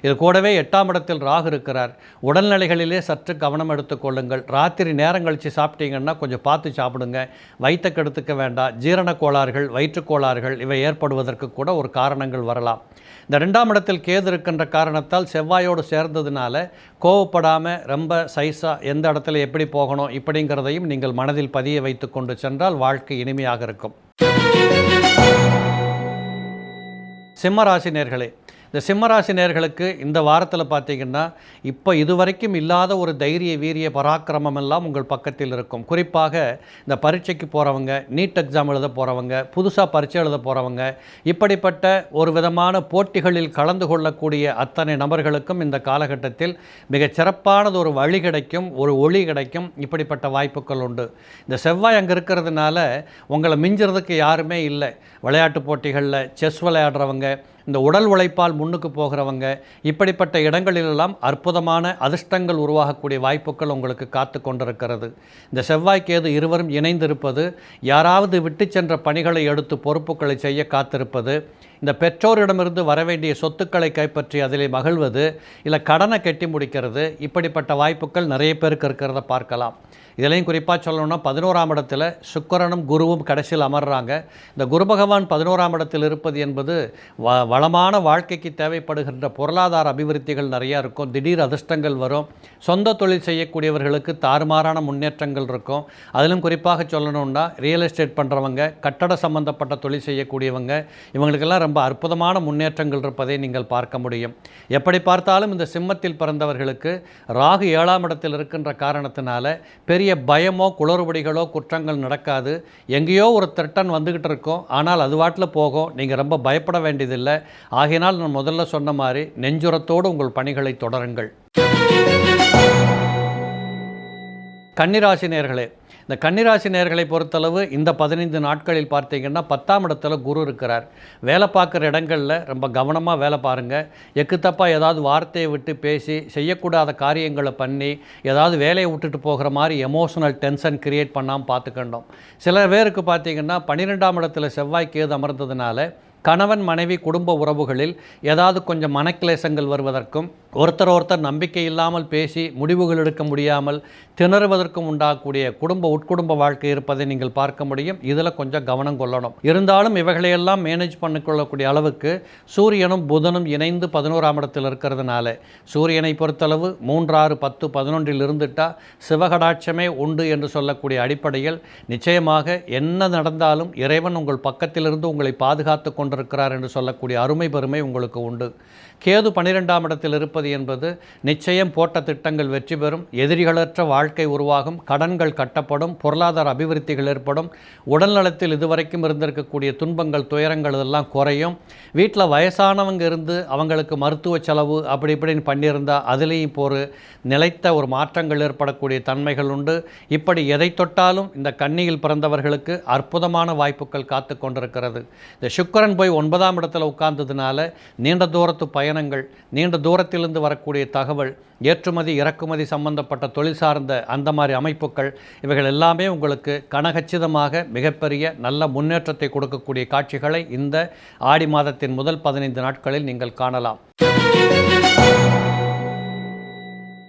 இது கூடவே எட்டாம் இடத்தில் ராகு இருக்கிறார். உடல்நிலைகளிலே சற்று கவனம் எடுத்துக்கொள்ளுங்கள் ராத்திரி நேரம் கழித்து சாப்பிட்டீங்கன்னா கொஞ்சம் பார்த்து சாப்பிடுங்க. வயிற்றை கெடுத்துக்க வேண்டாம். ஜீரண கோளாறுகள் வயிற்றுக்கோளாறுகள் இவை ஏற்படுவதற்கு கூட ஒரு காரணங்கள் வரலாம். இந்த ரெண்டாம் இடத்தில் கேது இருக்கின்ற காரணத்தால் செவ்வாயோடு சேர்ந்ததுனால கோவப்படாமல் ரொம்ப சைஸாக எந்த இடத்துல எப்படி போகணும் இப்படிங்கிறதையும் நீங்கள் மனதில் பதிய வைத்து கொண்டு சென்றால் வாழ்க்கை இனிமையாக இருக்கும். சிம்மராசினியர்களே இந்த சிம்மராசி நேர்களுக்கு இந்த வாரத்தில் பார்த்தீங்கன்னா இப்போ இதுவரைக்கும் இல்லாத ஒரு தைரிய வீரிய பராக்கிரமம் எல்லாம் உங்கள் பக்கத்தில் இருக்கும். குறிப்பாக இந்த பரீட்சைக்கு போகிறவங்க நீட் எக்ஸாம் எழுத போகிறவங்க புதுசாக பரீட்சை எழுத போகிறவங்க இப்படிப்பட்ட ஒரு விதமான போட்டிகளில் கலந்து கொள்ளக்கூடிய அத்தனை நபர்களுக்கும் இந்த காலகட்டத்தில் மிகச் சிறப்பானது ஒரு வழி கிடைக்கும் ஒரு ஒளி கிடைக்கும் இப்படிப்பட்ட வாய்ப்புகள் உண்டு. இந்த செவ்வாய் அங்கே இருக்கிறதுனால உங்களை மிஞ்சுறதுக்கு யாருமே இல்லை. விளையாட்டு போட்டிகளில் செஸ் விளையாடுறவங்க இந்த உடல் உழைப்பால் முன்னுக்கு போகிறவங்க இப்படிப்பட்ட இடங்களிலெல்லாம் அற்புதமான அதிர்ஷ்டங்கள் உருவாகக்கூடிய வாய்ப்புகள் உங்களுக்கு காத்து கொண்டிருக்கிறது. இந்த செவ்வாய்க்கேது இருவரும் இணைந்திருப்பது யாராவது விட்டு சென்ற பணிகளை எடுத்து பொறுப்புகளை செய்ய காத்திருப்பது இந்த பெற்றோரிடமிருந்து வரவேண்டிய சொத்துக்களை கைப்பற்றி அதிலே மகிழ்வது இல்லை கடனை கட்டி முடிக்கிறது இப்படிப்பட்ட வாய்ப்புகள் நிறைய பேருக்கு இருக்கிறத பார்க்கலாம். இதுலையும் குறிப்பாக சொல்லணும்னா பதினோராம் இடத்துல சுக்கரனும் குருவும் கடைசியில் அமர்றாங்க. இந்த குரு பகவான் பதினோராம் இடத்தில் இருப்பது என்பது வ வளமான வாழ்க்கைக்கு தேவைப்படுகின்ற பொருளாதார அபிவிருத்திகள் நிறையா இருக்கும். திடீர் அதிர்ஷ்டங்கள் வரும். சொந்த தொழில் செய்யக்கூடியவர்களுக்கு தாறுமாறான முன்னேற்றங்கள் இருக்கும். அதிலும் குறிப்பாக சொல்லணும்னா ரியல் எஸ்டேட் பண்ணுறவங்க கட்டட சம்பந்தப்பட்ட தொழில் செய்யக்கூடியவங்க இவங்களுக்கெல்லாம் ரொம்ப அற்புதமான முன்னேற்றங்கள் இருப்பதை நீங்கள் பார்க்க முடியும். எப்படி பார்த்தாலும் இந்த சிம்மத்தில் பிறந்தவர்களுக்கு ராகு ஏழாம் இடத்தில் இருக்கின்ற காரணத்தினால பெரிய பயமோ குளறுபடிகளோ குற்றங்கள் நடக்காது. எங்கேயோ ஒரு திருட்டன் வந்துக்கிட்டு இருக்கோம். ஆனால் அது வாட்டில் போகும். நீங்கள் ரொம்ப பயப்பட வேண்டியதில்லை. ஆகையினால் நான் முதல்ல சொன்ன மாதிரி நெஞ்சுரத்தோடு உங்கள் பணிகளை தொடருங்கள். கன்னிராசினியர்களே இந்த கன்னிராசி நேர்களை பொறுத்தளவு இந்த பதினைந்து நாட்களில் பார்த்தீங்கன்னா பத்தாம் இடத்துல குரு இருக்கிறார். வேலை பார்க்குற இடங்களில் ரொம்ப கவனமாக வேலை பாருங்கள் எக்கு தப்பாக ஏதாவது வார்த்தையை விட்டு பேசி செய்யக்கூடாத காரியங்களை பண்ணி ஏதாவது வேலையை விட்டுட்டு போகிற மாதிரி எமோஷனல் டென்ஷன் கிரியேட் பண்ணாமல் பார்த்துக்கணும். சில பேருக்கு பார்த்தீங்கன்னா பன்னிரெண்டாம் இடத்துல செவ்வாய் கேது அமர்ந்ததுனால கணவன் மனைவி குடும்ப உறவுகளில் ஏதாவது கொஞ்சம் மனக்கிளேசங்கள் வருவதற்கும் ஒருத்தர் ஒருத்தர் நம்பிக்கை இல்லாமல் பேசி முடிவுகள் எடுக்க முடியாமல் திணறுவதற்கும் உண்டாகக்கூடிய குடும்ப உட்குடும்ப வாழ்க்கை இருப்பதை நீங்கள் பார்க்க முடியும். இதில் கொஞ்சம் கவனம் கொள்ளணும். இருந்தாலும் இவைகளையெல்லாம் மேனேஜ் பண்ணிக்கொள்ளக்கூடிய அளவுக்கு சூரியனும் புதனும் இணைந்து பதினோராம் இடத்தில் இருக்கிறதுனால சூரியனை பொறுத்தளவு மூன்றாறு பத்து பதினொன்றில் இருந்துட்டால் சிவகடாட்சமே உண்டு என்று சொல்லக்கூடிய அடிப்படையில் நிச்சயமாக என்ன நடந்தாலும் இறைவன் உங்கள் பக்கத்திலிருந்து உங்களை பாதுகாத்து கொண்டிருக்கிறார் என்று சொல்லக்கூடிய அருமை பெருமை உங்களுக்கு உண்டு. கேது பன்னிரெண்டாம் இடத்தில் இருப்பது என்பது நிச்சயம் போட்ட திட்டங்கள் வெற்றி பெறும். எதிரிகளற்ற வாழ்க்கை உருவாகும். கடன்கள் கட்டப்படும். பொருளாதார அபிவிருத்திகள் ஏற்படும். உடல்நலத்தில் இதுவரைக்கும் இருந்திருக்கக்கூடிய துன்பங்கள் துயரங்கள் இதெல்லாம் குறையும். வீட்டில் வயசானவங்க இருந்து அவங்களுக்கு மருத்துவ செலவு அப்படி இப்படின்னு பண்ணியிருந்தால் அதுலேயும் இப்போ ஒரு நிலைத்த ஒரு மாற்றங்கள் ஏற்படக்கூடிய தன்மைகள் உண்டு. இப்படி எதை தொட்டாலும் இந்த கன்னியில் பிறந்தவர்களுக்கு அற்புதமான வாய்ப்புகள் காத்து கொண்டிருக்கிறது இந்த சுக்கரன் போய் ஒன்பதாம் இடத்துல உட்கார்ந்ததுனால நீண்ட தூரத்து பய பயணங்கள் நீண்ட தூரத்திலிருந்து வரக்கூடிய தகவல் ஏற்றுமதி இறக்குமதி சம்பந்தப்பட்ட தொழில் சார்ந்த அந்த மாதிரி அமைப்புகள் இவைகள் எல்லாமே உங்களுக்கு கனகச்சிதமாக மிகப்பெரிய நல்ல முன்னேற்றத்தை கொடுக்கக்கூடிய காட்சிகளை இந்த ஆடி மாதத்தின் முதல் பதினைந்து நாட்களில் நீங்கள் காணலாம்.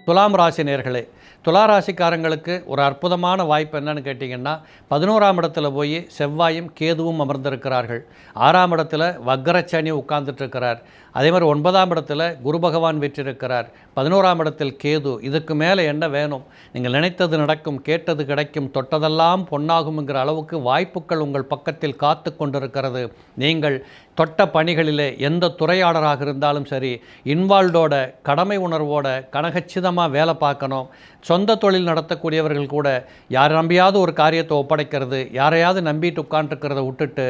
துலாம் ராசி நேர்களே துலா ராசிக்காரங்களுக்கு ஒரு அற்புதமான வாய்ப்பு என்னன்னு கேட்டிங்கன்னா பதினோராம் இடத்துல போய் செவ்வாயும் கேதுவும் அமர்ந்திருக்கிறார்கள். ஆறாம் இடத்துல வக்ரச்சனி உட்கார்ந்துட்டுருக்கிறார். அதே மாதிரி ஒன்பதாம் இடத்துல குரு பகவான் வீற்றிருக்கிறார். பதினோராம் இடத்தில் கேது இதுக்கு மேலே என்ன வேணும்? நீங்கள் நினைத்தது நடக்கும் கேட்டது கிடைக்கும் தொட்டதெல்லாம் பொன்னாகுங்கிற அளவுக்கு வாய்ப்புகள் உங்கள் பக்கத்தில் காத்து கொண்டிருக்கிறது. நீங்கள் தொட்ட பணிகளிலே எந்த துறையாளராக இருந்தாலும் சரி இன்வால்டோட கடமை உணர்வோட கனகச்சிதமாக வேலை பார்க்கணும். சொந்த சொந்த தொழில் நடத்தக்கூடியவர்கள் கூட யார் நம்பியாவது ஒரு காரியத்தை ஒப்படைக்கிறது யாரையாவது நம்பிட்டு உட்காந்துருக்கிறத விட்டுட்டு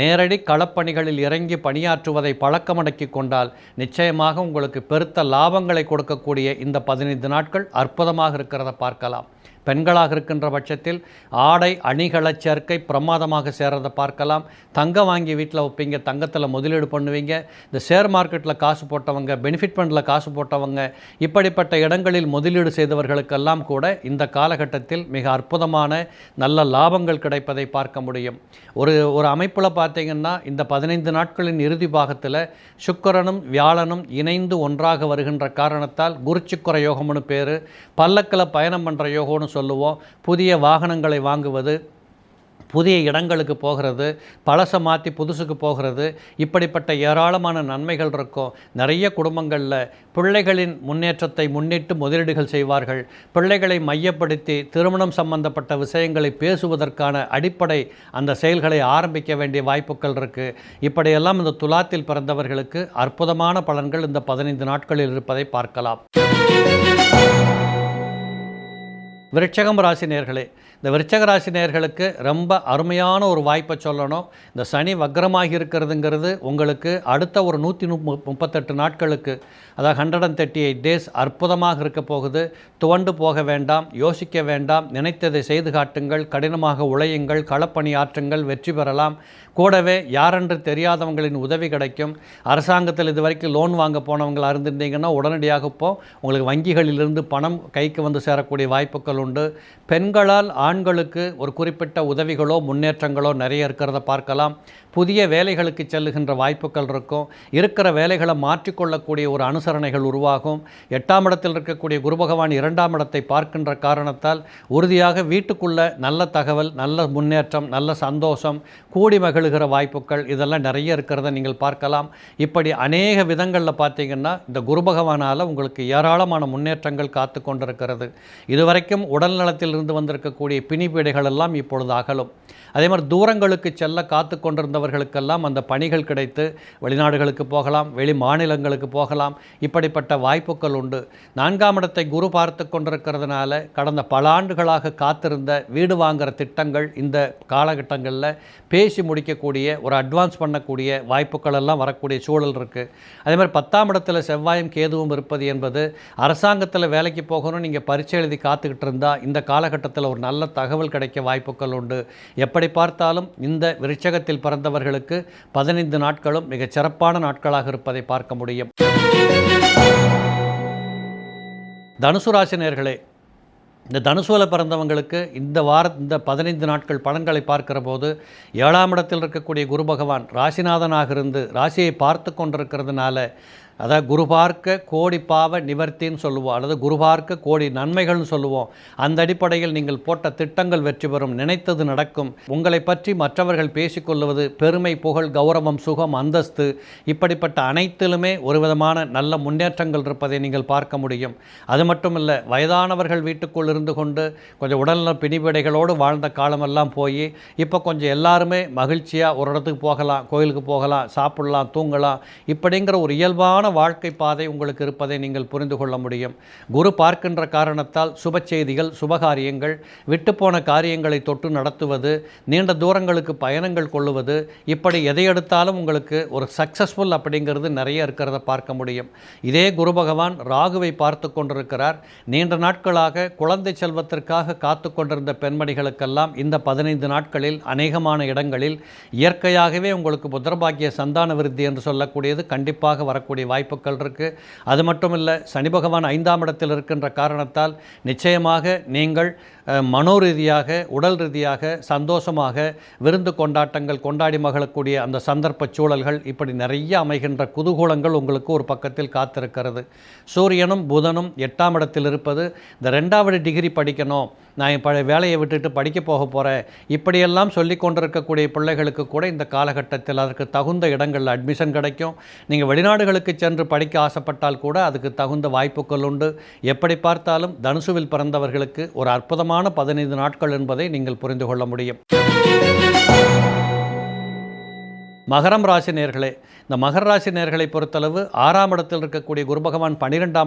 நேரடி களப்பணிகளில் இறங்கி பணியாற்றுவதை பழக்கமடக்கி கொண்டால் நிச்சயமாக உங்களுக்கு பெருத்த லாபங்களை கொடுக்கக்கூடிய இந்த பதினைந்து நாட்கள் அற்புதமாக இருக்கிறத பார்க்கலாம். பெண்களாக இருக்கின்ற பட்சத்தில் ஆடை அணிகளச் சேர்க்கை பிரமாதமாக சேர்றதை பார்க்கலாம். தங்கம் வாங்கி வீட்டில் வைப்பீங்க தங்கத்தில் முதலீடு பண்ணுவீங்க. இந்த ஷேர் மார்க்கெட்டில் காசு போட்டவங்க பெனிஃபிட் ஃபண்டில் காசு போட்டவங்க இப்படிப்பட்ட இடங்களில் முதலீடு செய்தவர்களுக்கெல்லாம் கூட இந்த காலகட்டத்தில் மிக அற்புதமான நல்ல லாபங்கள் கிடைப்பதை பார்க்க முடியும். ஒரு ஒரு அமைப்பில் பார்த்தீங்கன்னா இந்த பதினைந்து நாட்களின் இறுதி பாகத்தில் சுக்கரனும் வியாழனும் இணைந்து ஒன்றாக வருகின்ற காரணத்தால் குருச்சுக்கர யோகம்னு பேர் பல்லக்கில் பயணம் பண்ணுற யோகம்னு சொல்லுவோம். புதிய வாகனங்களை வாங்குவது புதிய இடங்களுக்கு போகிறது பழசை மாற்றி புதுசுக்கு போகிறது இப்படிப்பட்ட ஏராளமான நன்மைகள் இருக்கும். நிறைய குடும்பங்களில் பிள்ளைகளின் முன்னேற்றத்தை முன்னிட்டு முதலீடுகள் செய்வார்கள். பிள்ளைகளை மையப்படுத்தி திருமணம் சம்பந்தப்பட்ட விஷயங்களை பேசுவதற்கான அடிப்படை அந்த செயல்களை ஆரம்பிக்க வேண்டிய வாய்ப்புகள் இருக்குது இப்படியெல்லாம் இந்த துலாத்தில் பிறந்தவர்களுக்கு அற்புதமான பலன்கள் இந்த பதினைந்து நாட்களில் இருப்பதை பார்க்கலாம். விருட்சகம் ராசி நேர்களே இந்த விருட்சக ராசி நேர்களுக்கு ரொம்ப அருமையான ஒரு வாய்ப்பை சொல்லணும். இந்த சனி வக்ரமாகி இருக்கிறதுங்கிறது உங்களுக்கு அடுத்த ஒரு நூற்றி முப்பத்தெட்டு நாட்களுக்கு அதாவது hundred and thirty eight days அற்புதமாக இருக்க போகுது. துவண்டு போக வேண்டாம் யோசிக்க வேண்டாம். நினைத்ததை செய்து காட்டுங்கள் கடினமாக உழையுங்கள் களப்பணி ஆற்றுங்கள் வெற்றி பெறலாம். கூடவே யாரென்று தெரியாதவங்களின் உதவி கிடைக்கும். அரசாங்கத்தில் இது வரைக்கும் லோன் வாங்க போனவங்களை இருந்திருந்தீங்கன்னா உடனடியாக இப்போ உங்களுக்கு வங்கிகளிலிருந்து பணம் கைக்கு வந்து சேரக்கூடிய வாய்ப்புகள் உண்டு. பெண்களால் ஆண்களுக்கு ஒரு குறிப்பிட்ட உதவிகளோ முன்னேற்றங்களோ நிறைய இருக்கிறத பார்க்கலாம். புதிய வேலைகளுக்கு செல்லுகின்ற வாய்ப்புகள் இருக்கும். இருக்கிற வேலைகளை மாற்றிக்கொள்ளக்கூடிய ஒரு அனுசரணைகள் உருவாகும். எட்டாம் இடத்தில் இருக்கக்கூடிய குரு பகவான் இரண்டாம் இடத்தை பார்க்கின்ற காரணத்தால் உறுதியாக வீட்டுக்குள்ள நல்ல தகவல் நல்ல முன்னேற்றம் நல்ல சந்தோஷம் கூடி மகிழுகிற வாய்ப்புகள் இதெல்லாம் நிறைய இருக்கிறத நீங்கள் பார்க்கலாம். இப்படி அநேக விதங்களில் பார்த்தீங்கன்னா இந்த குரு பகவானால் உங்களுக்கு ஏராளமான முன்னேற்றங்கள் காத்து கொண்டிருக்கிறது. இதுவரைக்கும் உடல்நலத்திலிருந்து வந்திருக்கக்கூடிய பிணிப்பீடைகள் எல்லாம் இப்பொழுது அகலும். அதே மாதிரி தூரங்களுக்கு செல்ல காத்து கொண்டிருந்தவர்களுக்கெல்லாம் அந்த பணிகள் கிடைத்து வெளிநாடுகளுக்கு போகலாம் வெளி மாநிலங்களுக்கு போகலாம். இப்படிப்பட்ட வாய்ப்புகள் உண்டு. நான்காம் இடத்தை குரு பார்த்து கொண்டிருக்கிறதுனால கடந்த பல ஆண்டுகளாக காத்திருந்த வீடு வாங்குகிற திட்டங்கள் இந்த காலகட்டங்களில் பேசி முடிக்கக்கூடிய ஒரு அட்வான்ஸ் பண்ணக்கூடிய வாய்ப்புகள் எல்லாம் வரக்கூடிய சூழல் இருக்குது அதே மாதிரி பத்தாம் இடத்துல செவ்வாயும் கேதுவும் இருப்பது என்பது அரசாங்கத்தில் வேலைக்கு போகணும் நீங்கள் பரீட்சை எழுதி காத்துக்கிட்டு இருந்தால் இந்த காலகட்டத்தில் ஒரு நல்ல தகவல் கிடைக்க வாய்ப்புகள் உண்டு. எப்படி பார்த்தாலும் இந்த விருச்சகத்தில் பிறந்தவர்களுக்கு பதினைந்து நாட்களும் மிகச் சிறப்பான நாட்களாக இருப்பதை பார்க்க முடியும். தனுசு ராசினியர்களே இந்த தனுசுவில் பிறந்தவங்களுக்கு இந்த வார இந்த பதினைந்து நாட்கள் பலன்களை பார்க்கிற போது ஏழாம் இடத்தில் இருக்கக்கூடிய குரு பகவான் ராசிநாதனாக இருந்து ராசியை பார்த்து கொண்டிருக்கிறதுனால அதாவது குரு பார்க்க கோடி பாவ நிவர்த்தின்னு சொல்லுவோம் அல்லது குரு பார்க்க கோடி நன்மைகள்னு சொல்லுவோம். அந்த அடிப்படையில் நீங்கள் போட்ட திட்டங்கள் வெற்றி பெறும் நினைத்தது நடக்கும். உங்களை பற்றி மற்றவர்கள் பேசிக்கொள்வது பெருமை புகழ் கௌரவம் சுகம் அந்தஸ்து. இப்படிப்பட்ட அனைத்திலுமே ஒரு விதமான நல்ல முன்னேற்றங்கள் இருப்பதை நீங்கள் பார்க்க முடியும். அது மட்டும் இல்லை வயதானவர்கள் வீட்டுக்குள் இருந்து கொண்டு கொஞ்சம் உடல்நல பிணிவிடைகளோடு வாழ்ந்த காலமெல்லாம் போய் இப்போ கொஞ்சம் எல்லாருமே மகிழ்ச்சியாக ஒரு இடத்துக்கு போகலாம் கோயிலுக்கு போகலாம் சாப்பிடலாம் தூங்கலாம். இப்படிங்கிற ஒரு இயல்பான வாழ்க்கை பாதை உங்களுக்கு இருப்பதை நீங்கள் புரிந்து கொள்ள முடியும். குரு பார்க்கின்ற காரணத்தால் சுப செய்திகள் சுபகாரியங்கள் விட்டுப்போன காரியங்களை தொட்டு நடத்துவது நீண்ட தூரங்களுக்கு பயணங்கள் கொள்ளுவது இப்படி எதை எடுத்தாலும் உங்களுக்கு ஒரு சக்ஸஸ்ஃபுல் அப்படிங்கிறது நிறைய இருக்கிறத பார்க்க முடியும். இதே குரு பகவான் ராகுவை பார்த்து கொண்டிருக்கிறார். நீண்ட நாட்களாக குழந்தை செல்வத்திற்காக காத்து கொண்டிருந்த பெண்மணிகளுக்கெல்லாம் இந்த பதினைந்து நாட்களில் அநேகமான இடங்களில் இயற்கையாகவே உங்களுக்கு புத்திரபாக்கிய சந்தான விருத்தி என்று சொல்லக்கூடியது கண்டிப்பாக வரக்கூடிய வாய்ப்புகள் இருக்குது அது மட்டும் இல்லை சனி பகவான் ஐந்தாம் இடத்தில் இருக்கின்ற காரணத்தால் நிச்சயமாக நீங்கள் மனோ ரீதியாக உடல் ரீதியாக சந்தோஷமாக விருந்து கொண்டாட்டங்கள் கொண்டாடி மகளக்கூடிய அந்த சந்தர்ப்ப சூழல்கள் இப்படி நிறைய அமைகின்ற குதூகூலங்கள் உங்களுக்கு ஒரு பக்கத்தில் காத்திருக்கிறது. சூரியனும் புதனும் எட்டாம் இடத்தில் இருப்பது இந்த ரெண்டாவது டிகிரி படிக்கணும் நான் என் பழைய வேலையை விட்டுட்டு படிக்க போக போகிறேன் இப்படியெல்லாம் சொல்லி கொண்டிருக்கக்கூடிய பிள்ளைகளுக்கு கூட இந்த காலகட்டத்தில் அதற்கு தகுந்த இடங்களில் அட்மிஷன் கிடைக்கும். நீங்கள் வெளிநாடுகளுக்கு சென்று படிக்க ஆசைப்பட்டால் கூட அதுக்கு தகுந்த வாய்ப்புகள் உண்டு. எப்படி பார்த்தாலும் தனுசுவில் பிறந்தவர்களுக்கு ஒரு அற்புதமான பதினைந்து நாட்கள் என்பதை நீங்கள் புரிந்து கொள்ள முடியும். மகரம் ராசி நேர்களே இந்த மகர ராசி நேர்களை பொறுத்தளவு ஆறாம் இடத்தில் இருக்கக்கூடிய குரு பகவான்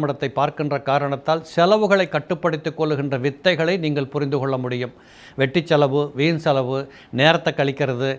இடத்தை பார்க்கின்ற காரணத்தால் செலவுகளை கட்டுப்படுத்திக் கொள்ளுகின்ற வித்தைகளை நீங்கள் புரிந்து கொள்ள முடியும். வெட்டி செலவு வீண் செலவு நேரத்தை கழிக்கிறது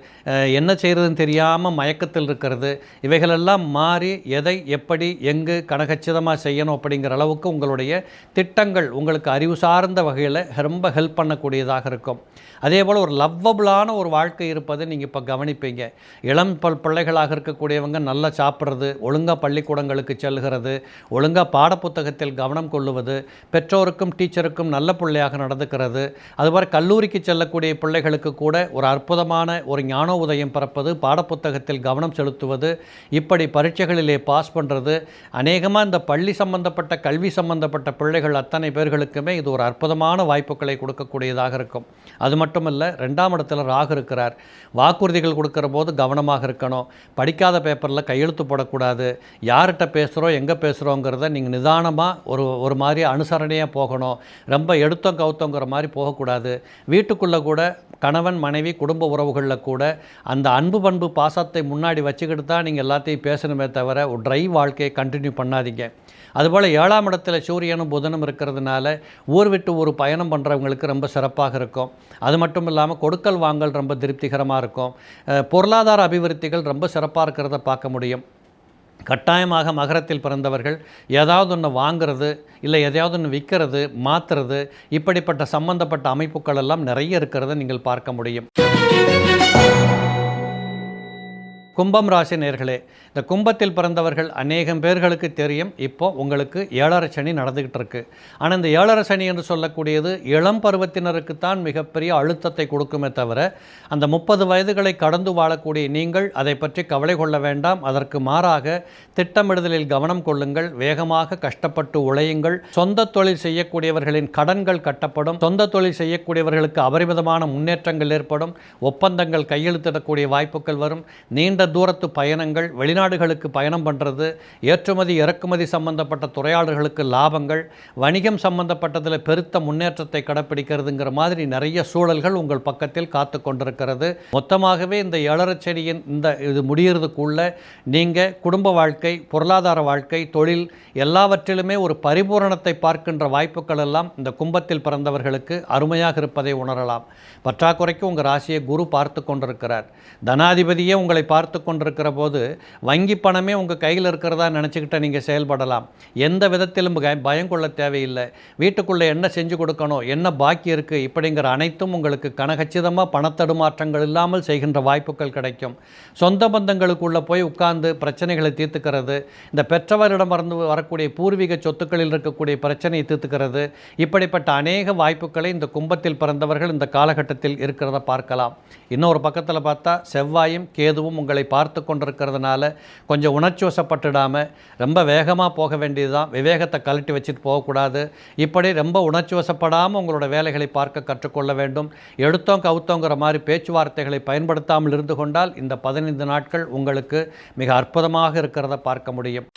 என்ன செய்கிறதுன்னு தெரியாமல் மயக்கத்தில் இருக்கிறது இவைகளெல்லாம் மாறி எதை எப்படி எங்கு கனகச்சிதமாக செய்யணும் அப்படிங்கிற அளவுக்கு உங்களுடைய திட்டங்கள் உங்களுக்கு அறிவு சார்ந்த வகையில் ரொம்ப ஹெல்ப் பண்ணக்கூடியதாக இருக்கும். அதே போல் ஒரு லவ்வபிளான ஒரு வாழ்க்கை இருப்பதை நீங்கள் இப்போ கவனிப்பீங்க. இளம் பல் பிள்ளைகளாக இருக்கக்கூடியவங்க நல்லா சாப்பிட்றது ஒழுங்காக பள்ளிக்கூடங்களுக்கு செல்கிறது ஒழுங்காக பாடப்புத்தகத்தில் கவனம் கொள்ளுவது பெற்றோருக்கும் டீச்சருக்கும் நல்ல பிள்ளையாக நடந்துக்கிறது அதுபோல் கல்லூரி கல்லூரிக்கு செல்லக்கூடிய பிள்ளைகளுக்கு கூட ஒரு அற்புதமான ஒரு ஞான உதயம் பிறப்பது பாடப்புத்தகத்தில் கவனம் செலுத்துவது இப்படி பரீட்சைகளிலே பாஸ் பண்ணுறது அநேகமாக இந்த பள்ளி சம்பந்தப்பட்ட கல்வி சம்பந்தப்பட்ட பிள்ளைகள் அத்தனை பேர்களுக்குமே இது ஒரு அற்புதமான வாய்ப்புகளை கொடுக்கக்கூடியதாக இருக்கும். அது மட்டுமல்ல ரெண்டாம் இடத்துல ராகு இருக்கிறார். வாக்குறுதிகள் கொடுக்குற போது கவனமாக இருக்கணும். படிக்காத பேப்பரில் கையெழுத்து போடக்கூடாது. யார்கிட்ட பேசுகிறோம் எங்கே பேசுகிறோங்கிறத நீங்கள் நிதானமாக ஒரு ஒரு மாதிரி அனுசரணையாக போகணும். ரொம்ப எடுத்தோம் கவுத்தோங்கிற மாதிரி போகக்கூடாது. வீட்டுக்குள்ளே கூட கணவன் மனைவி குடும்ப உறவுகளில் கூட அந்த அன்பு பண்பு பாசத்தை முன்னாடி வச்சுக்கிட்டு தான் நீங்கள் எல்லாத்தையும் பேசணுமே தவிர ஒரு ட்ரை வாழ்க்கையை கண்டினியூ பண்ணாதீங்க. அதுபோல் ஏழாம் இடத்துல சூரியனும் புதனும் இருக்கிறதுனால ஊர் விட்டு ஒரு பயணம் பண்ணுறவங்களுக்கு ரொம்ப சிறப்பாக இருக்கும். அது மட்டும் இல்லாமல் கொடுக்கல் வாங்கல் ரொம்ப திருப்திகரமாக இருக்கும். பொருளாதார அபிவிருத்திகள் ரொம்ப சிறப்பாக இருக்கிறத பார்க்க முடியும். கட்டாயமாக மகரத்தில் பிறந்தவர்கள் ஏதாவது ஒன்று வாங்குறது இல்லை எதையாவது ஒன்று விற்கிறது மாற்றுறது இப்படிப்பட்ட சம்பந்தப்பட்ட அமைப்புகள் எல்லாம் நிறைய இருக்கிறத நீங்கள் பார்க்க முடியும். கும்பம் ராசி நேர்களே இந்த கும்பத்தில் பிறந்தவர்கள் அநேகம் பேர்களுக்கு தெரியும். இப்போ உங்களுக்கு ஏழரை சனி நடந்துக்கிட்டு இருக்கு. ஆனால் இந்த ஏழரை சனி என்று சொல்லக்கூடியது இளம் பருவத்தினருக்கு தான் மிகப்பெரிய அழுத்தத்தை கொடுக்குமே தவிர அந்த முப்பது வயதுகளை கடந்து வாழக்கூடிய நீங்கள் அதை பற்றி கவலை கொள்ள வேண்டாம். அதற்கு மாறாக திட்டமிடுதலில் கவனம் கொள்ளுங்கள். வேகமாக கஷ்டப்பட்டு உழையுங்கள். சொந்த தொழில் செய்யக்கூடியவர்களின் கடன்கள் கட்டப்படும். சொந்த தொழில் செய்யக்கூடியவர்களுக்கு அபரிமிதமான முன்னேற்றங்கள் ஏற்படும். ஒப்பந்தங்கள் கையெழுத்திடக்கூடிய வாய்ப்புகள் வரும். நீண்ட தூரத்து பயணங்கள் வெளிநாடுகளுக்கு பயணம் பண்ணுறது ஏற்றுமதி இறக்குமதி சம்பந்தப்பட்ட துறையாளர்களுக்கு லாபங்கள் வணிகம் சம்பந்தப்பட்டதில் பெருத்த முன்னேற்றத்தை கடைப்பிடிக்கிறதுங்கிற மாதிரி நிறைய சூழல்கள் உங்கள் பக்கத்தில் காத்து கொண்டிருக்கிறது. மொத்தமாகவே இந்த ஏழரச்செடியின் இந்த இது முடியறதுக்குள்ள நீங்கள் குடும்ப வாழ்க்கை பொருளாதார வாழ்க்கை தொழில் எல்லாவற்றிலுமே ஒரு பரிபூரணத்தை பார்க்கின்ற வாய்ப்புகள் எல்லாம் இந்த கும்பத்தில் பிறந்தவர்களுக்கு அருமையாக இருப்பதை உணரலாம். பற்றாக்குறைக்கு உங்கள் ராசியை குரு பார்த்து கொண்டிருக்கிறார். தனாதிபதியே உங்களை பார்த்து கொண்டிருக்கிற போது வங்கி பணமே உங்கள் கையில் இருக்கிறதா நினச்சிக்கிட்ட நீங்கள் செயல்படலாம். எந்த விதத்திலும் பயம் கொள்ள தேவையில்லை. வீட்டுக்குள்ளே என்ன செஞ்சு கொடுக்கணும் என்ன பாக்கி இருக்குது இப்படிங்கிற அனைத்தும் உங்களுக்கு கனகச்சிதமாக பணத்தடுமாற்றங்கள் இல்லாமல் செய்கின்ற வாய்ப்புகள் கிடைக்கும். சொந்த பந்தங்களுக்குள்ளே போய் உட்கார்ந்து பிரச்சனைகளை தீர்த்துக்கிறது. இந்த பெற்றவரிடமிருந்து வரக்கூடிய பூர்வீக சொத்துக்களில் இருக்கக்கூடிய பிரச்சனையை தீர்த்துக்கிறது. இப்படிப்பட்ட அநேக வாய்ப்புகளை இந்த கும்பத்தில் பிறந்தவர்கள் இந்த காலகட்டத்தில் இருக்கிறத பார்க்கலாம். இன்னொரு பக்கத்தில் பார்த்தா செவ்வாயும் கேதுவும் உங்களை பார்த்து கொண்டிருக்கிறதுனால கொஞ்சம் உணர்ச்சி வசப்பட்டுடாமல் ரொம்ப வேகமாக போக வேண்டியதுதான். விவேகத்தை கழட்டி வச்சுட்டு போகக்கூடாது. இப்படி ரொம்ப உணர்ச்சிவசப்படாமல் உங்களோட வேலைகளை பார்க்க கற்றுக்கொள்ள வேண்டும். எடுத்தோம் கவுத்தோங்கிற மாதிரி பேச்சுவார்த்தைகளை பயன்படுத்தாமல் இருந்து கொண்டால் இந்த பதினைந்து நாட்கள் உங்களுக்கு மிக அற்புதமாக இருக்கிறத பார்க்க முடியும்.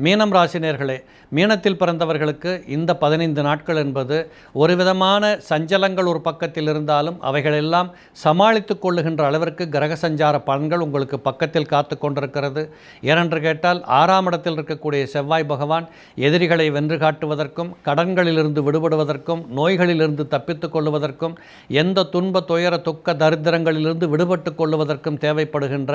மீனம் ராசினியர்களே மீனத்தில் பிறந்தவர்களுக்கு இந்த பதினைந்து நாட்கள் என்பது ஒரு விதமான சஞ்சலங்கள் ஒரு பக்கத்தில் இருந்தாலும் அவைகளெல்லாம் சமாளித்து கொள்ளுகின்ற அளவிற்கு கிரக சஞ்சார பலன்கள் உங்களுக்கு பக்கத்தில் காத்து கொண்டிருக்கிறது. ஏனென்று கேட்டால் ஆறாம் இடத்தில் இருக்கக்கூடிய செவ்வாய் பகவான் எதிரிகளை வென்று காட்டுவதற்கும் கடன்களிலிருந்து விடுபடுவதற்கும் நோய்களிலிருந்து தப்பித்துக் கொள்ளுவதற்கும் எந்த துன்ப துயர துக்க தரித்திரங்களிலிருந்து விடுபட்டு கொள்வதற்கும் தேவைப்படுகின்ற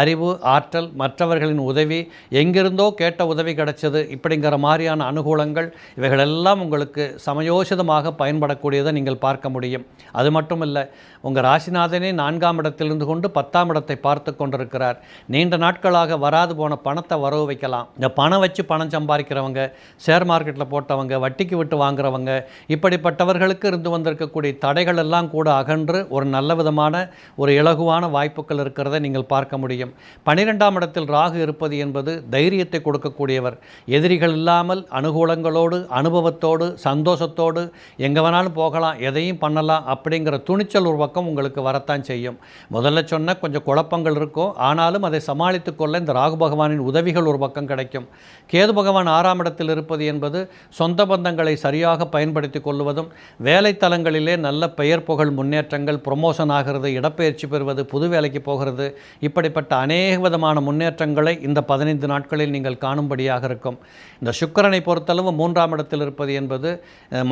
அறிவு ஆற்றல் மற்றவர்களின் உதவி எங்கிருந்தோ கேட்ட உதவி கிடைச்சது இப்படிங்கிற மாதிரியான அனுகூலங்கள் இவைகளெல்லாம் உங்களுக்கு சமயோசிதமாக பயன்படக்கூடியதை நீங்கள் பார்க்க முடியும். அது மட்டும் இல்லை உங்கள் ராசிநாதனே நான்காம் இடத்திலிருந்து கொண்டு பத்தாம் இடத்தை பார்த்து கொண்டிருக்கிறார். நீண்ட நாட்களாக வராது போன பணத்தை வரவு வைக்கலாம். இந்த பணம் வச்சு பணம் சம்பாதிக்கிறவங்க ஷேர் மார்க்கெட்டில் போட்டவங்க வட்டிக்கு விட்டு வாங்குறவங்க இப்படிப்பட்டவர்களுக்கு இருந்து வந்திருக்கக்கூடிய தடைகள் எல்லாம் கூட அகன்று ஒரு நல்ல விதமான ஒரு இலகுவான வாய்ப்புகள் இருக்கிறத நீங்கள் பார்க்க முடியும். பனிரெண்டாம் இடத்தில் ராகு இருப்பது என்பது தைரியத்தை கொடுக்கக்கூடிய இருக்கக்கூடியவர் எதிரிகள் இல்லாமல் அனுகூலங்களோடு அனுபவத்தோடு சந்தோஷத்தோடு எங்கே வேணாலும் போகலாம் எதையும் பண்ணலாம் அப்படிங்கிற துணிச்சல் ஒரு பக்கம் உங்களுக்கு வரத்தான் செய்யும். முதல்ல சொன்ன கொஞ்சம் குழப்பங்கள் இருக்கும் ஆனாலும் அதை சமாளித்து கொள்ள இந்த ராகு பகவானின் உதவிகள் ஒரு பக்கம் கிடைக்கும். கேது பகவான் ஆறாம் இடத்தில் இருப்பது என்பது சொந்த பந்தங்களை சரியாக பயன்படுத்தி கொள்வதும் வேலைத்தலங்களிலே நல்ல பெயர் புகழ் முன்னேற்றங்கள் ப்ரொமோஷன் ஆகிறது இடப்பெயர்ச்சி பெறுவது புது வேலைக்கு போகிறது இப்படிப்பட்ட அநேக விதமான முன்னேற்றங்களை இந்த பதினைந்து நாட்களில் நீங்கள் காணும்படி நல்லபடியாக இருக்கும். இந்த சுக்கரனை பொறுத்தளவு மூன்றாம் இடத்தில் இருப்பது என்பது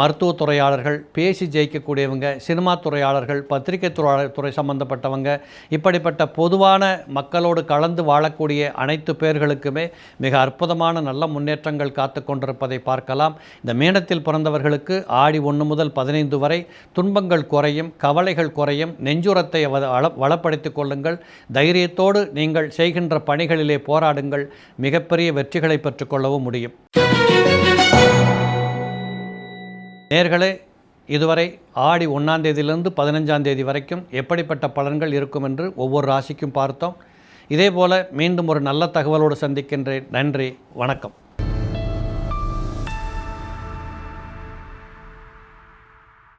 மருத்துவ மருத்துவத் துறையாளர்கள் பேசி ஜெயிக்கக்கூடியவங்க சினிமா துறையாளர்கள் பத்திரிகை துறை துறை சம்பந்தப்பட்டவங்க இப்படிப்பட்ட பொதுவான மக்களோடு கலந்து வாழக்கூடிய அனைத்து பேர்களுக்குமே மிக அற்புதமான நல்ல முன்னேற்றங்கள் காத்து கொண்டிருப்பதை பார்க்கலாம். இந்த மீனத்தில் பிறந்தவர்களுக்கு ஆடி ஒன்று முதல் பதினைந்து வரை துன்பங்கள் குறையும் கவலைகள் குறையும். நெஞ்சுரத்தை வளப்படுத்திக் கொள்ளுங்கள். தைரியத்தோடு நீங்கள் செய்கின்ற பணிகளிலே போராடுங்கள். மிகப்பெரிய வெற்றிகளை பெற்றுக்கொள்ளவும் முடியும். நேர்களே இதுவரை ஆடி ஒன்றாம் தேதியிலிருந்து பதினஞ்சாம் தேதி வரைக்கும் எப்படிப்பட்ட பலன்கள் இருக்கும் என்று ஒவ்வொரு ராசிக்கும் பார்த்தோம். இதேபோல மீண்டும் ஒரு நல்ல தகவலோடு சந்திக்கின்றேன். நன்றி வணக்கம்.